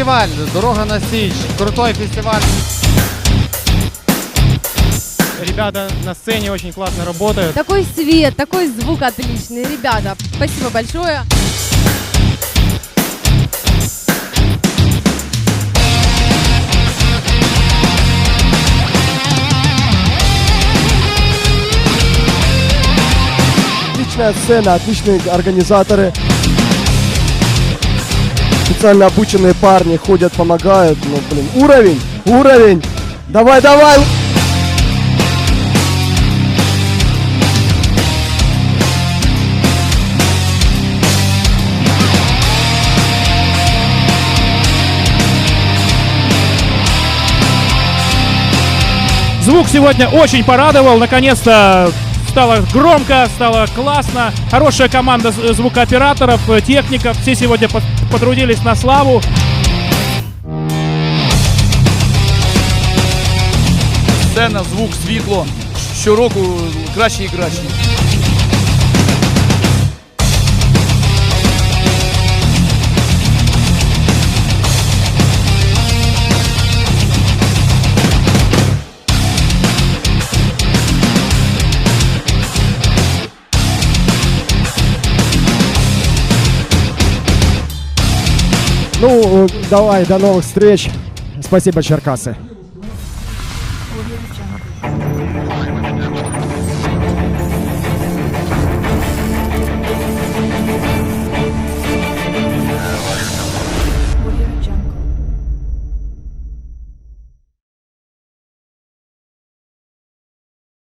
фестиваль, дорога на Січ, крутой фестиваль. Ребята на сцене очень классно работают. Такой свет, такой звук отличный. Ребята, спасибо большое. Отличная сцена, отличные организаторы. Специально обученные парни ходят, помогают. Ну, блин, уровень, уровень. Давай, давай. Звук сегодня очень порадовал. Наконец-то стало громко, стало классно. Хорошая команда звукооператоров, э, техников. Все сегодня по- потрудились на славу. Сцена, звук, світло. Щороку краще і краще. Ну, давай, до новых встреч. Спасибо, Черкасы.